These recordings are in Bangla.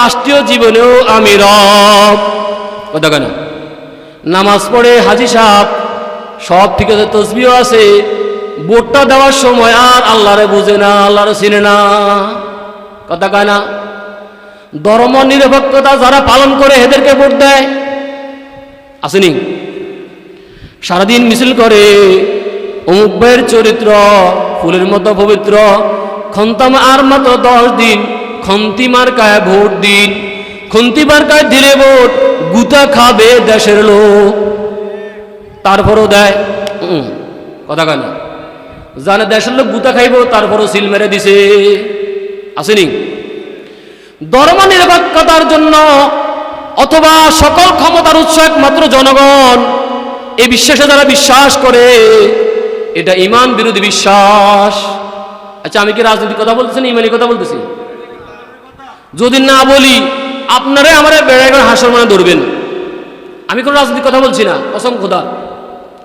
রাষ্ট্রীয় জীবনেও আমি রব। কথা কেন নামাজ পড়ে হাজি সাহ সব আছে তসবিও আছে বোটটা দেওয়ার সময় আর আল্লাহরে বুঝে না, আল্লাহরে চিনে না। কথা কয় না? ধর্ম নিরপেক্ষতা যারা পালন করে এদেরকে ভোট দেয়। আসেনি সারাদিন মিছিল করে, অমুক ভাইয়ের চরিত্র, ফুলের মতো পবিত্র, খন্তাম আর মাত্র দশ দিন খন্তি মার্কায় ভোট দিন খন্তি মার্কায় দিলে ভোট, গুতা খাবে দেশের লোক। তারপরও দেয় কথা কেন জানে দেশের লোক গুতা খাইব, তারপরও সিল মেরে দিছে। আসেনি? ধর্ম নিরপেক্ষতার জন্য অথবা সকল ক্ষমতার উৎস একমাত্র জনগণ এই বিশ্বাসে যারা বিশ্বাস করে, এটা ইমান বিরোধী বিশ্বাস। আচ্ছা আমি কি রাজনৈতিক কথা বলতেছি না, ইমানি কথা বলতেছি? যদি না বলি, আপনারাই আমার করে হাসর মানে ধরবেন। আমি কোনো রাজনৈতিক কথা বলছি না, কসম খোদা।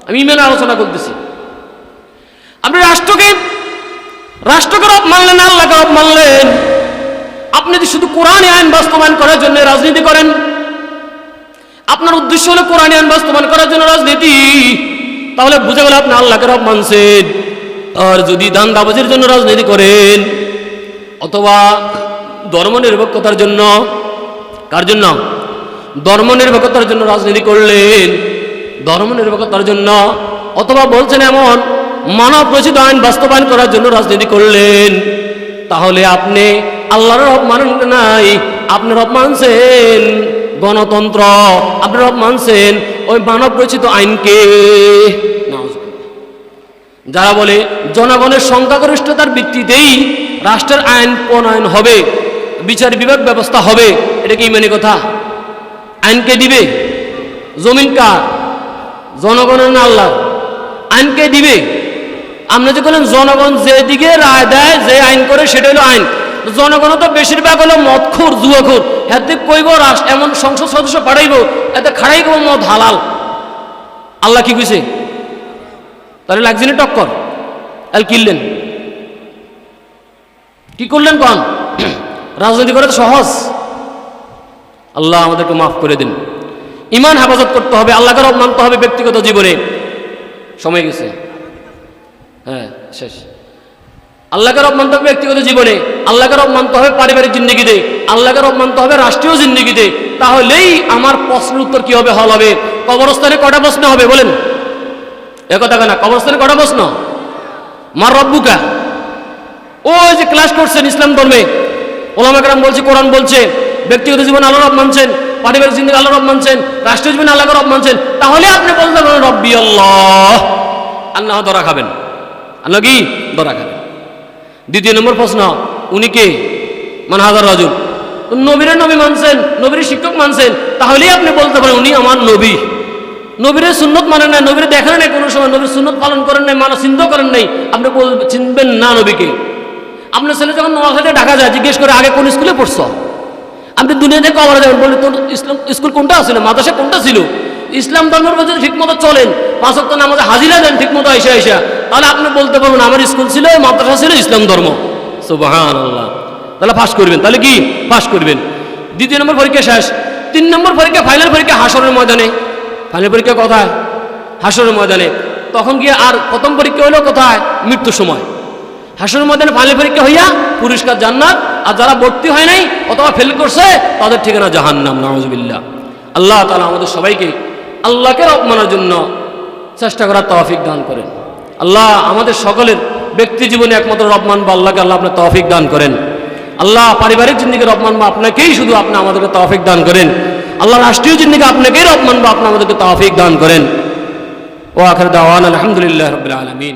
আমি ইমেনে আলোচনা করতেছি। আপনি রাষ্ট্রকে রাষ্ট্রকে রব মানলেন, আল্লাহকে রব মানলেন। আপনি যদি শুধু কোরআনে আইন বাস্তবায়ন করার জন্য রাজনীতি করেন, আপনার উদ্দেশ্য হলো কোরআনে আইন বাস্তবায়ন করার জন্য রাজনীতি, তাহলে বুঝে গেল আপনি আল্লাহকে রব মানছেন। আর যদি দান দাবাজের জন্য রাজনীতি করেন, অথবা ধর্ম নিরপেক্ষতার জন্য, কার জন্য? ধর্ম নিরপেক্ষতার জন্য রাজনীতি করলেন। ধর্ম নিরপেক্ষতার জন্য, অথবা বলছেন এমন, মানব রচিত আইন বাস্তবায়ন করার জন্য রাজনীতি করলেন। তাহলে আপনি আল্লাহর রব নাই? আপনি রব মানছেন? গণতন্ত্র, আপনি রব মানছেন? ওই মানব রচিত আইনকে। যারা বলে, জনগণের সংখ্যাগরিষ্ঠতার ভিত্তিতেই রাষ্ট্রের আইন প্রণয়ন হবে। বিচার বিভাগ ব্যবস্থা হবে, এটা কি মানে কথা? আইনকে দিবে? জমিন কার? জনগণের না আল্লাহ? আইনকে দিবে? আপনি যে বলেন জনগণ যেদিকে রায় দেয়, যে আইন করে, সেটা হলো আইন। জনগণ তো বেশিরভাগ হলো মদখোর, জুয়াখোর। এতে কইব রাষ্ট্র এমন সংসদ সদস্য পাঠাইব এতে খাড়াই কব মদ হালাল। আল্লাহ কি কইছে? তাহলে লাগছে টক্কর? আল কিনলেন কি করলেন কন? রাজনীতি করে তো সহজ। আল্লাহ আমাদেরকে মাফ করে দিন। ইমান হেফাজত করতে হবে, আল্লাহকে রব মানতে হবে ব্যক্তিগত জীবনে। সময় গেছে। হ্যাঁ শেষ। আল্লাহকে রব মানতে হবে ব্যক্তিগত জীবনে। আল্লাহকে রব মানতে হবে পারিবারিক জিন্দগিতে। আল্লাহকে রব মানতে হবে রাষ্ট্রীয় জিন্দগিতে। তাহলেই আমার প্রশ্নের উত্তর কি হবে, হল হবে। কবরস্থানে কটা প্রশ্ন হবে, বলেন। এ কথা কেনা, কবরস্থানে কটা প্রশ্ন? মার রব্বুকা। ওই যে ক্লাস করছেন ইসলাম ধর্মে। ওলামাকরাম বলছে, কোরআন বলছে, ব্যক্তিগত জীবন আল্লাহ রব মানছেন, পারিবারিক জিন্দগি আল্লাহ রব মানছেন, রাষ্ট্রীয় জীবনে আল্লাহ রব মানছেন, তাহলে আপনি বলতে পারেন, রব্বি আল্লাহ। আল্লাহ ধরা খাবেন। আল্লাহ কি? ধরা খাবেন। দ্বিতীয় নম্বর প্রশ্ন, উনি কে? মানে হাজার রাজুল নবীরের নবী মানছেন, নবীর শিক্ষক মানছেন, তাহলেই আপনি বলতে পারেন, উনি আমার নবী। নবীরের সুন্নত মানেন নাই, নবীরে দেখেন নাই কোনো সময়, নবীর সুন্নত পালন করেন নাই মানা চিন্তা করেন নাই, আপনি চিনবেন না নবীকে। আপনার ছেলে যখন নোয়াখালী ঢাকা যায়, জিজ্ঞেস করে, আগে কোন স্কুলে পড়ছো? আপনি দুনিয়াতে কবরে যাবেন বলে তোর ইসলাম, স্কুল কোনটা ছিল? মাদ্রাসা কোনটা ছিল? ইসলাম ধর্মের মধ্যে ঠিক মতো চলেন, পাঁচ অক্ট নামাজে হাজিরা দেন ঠিক মতো এসে এসে তাহলে আপনি বলতে পারবেন, আমার স্কুল ছিল, মাদ্রাসা ছিল ইসলাম ধর্ম। সুবাহান আল্লাহ তাহলে ফাঁস করবেন। তাহলে কি? ফাঁস করবেন। দ্বিতীয় নম্বর পরীক্ষা শেষ। তিন নম্বর পরীক্ষা ফাইনাল পরীক্ষা হাসরের ময়দানে। ফাইনাল পরীক্ষা কোথায়? হাসরের ময়দানে। তখন গিয়ে আর প্রথম পরীক্ষা হলো কোথায়? মৃত্যুর সময়। হাসরের ময়দানে ফাইনাল পরীক্ষা হইয়া পুরস্কার জান্নাত আর যারা ভর্তি হয় নাই অথবা ফেল করছে, তাদের ঠিকানা জাহান্নাম, নাউজুবিল্লাহ। আল্লাহ তাআলা আমাদের সবাইকে আল্লাহকে রব মানার জন্য চেষ্টা করার তৌফিক দান করেন। আল্লাহ আমাদের সকলের ব্যক্তি জীবনে একমাত্র রব মানবো, আল্লাহকে আল্লাহ আপনার তৌফিক দান করেন। আল্লাহ পারিবারিক জিন্দিগি রব বা আপনাকেই শুধু আপনি আমাদেরকে তৌফিক দান করেন। আল্লাহ রাষ্ট্রীয় জিন্দিগি আপনাকেই রব বা আপনি আমাদেরকে তৌফিক দান করেন। ও আখর দাওয়ান আলহামদুলিল্লাহ রবিল আলমিন।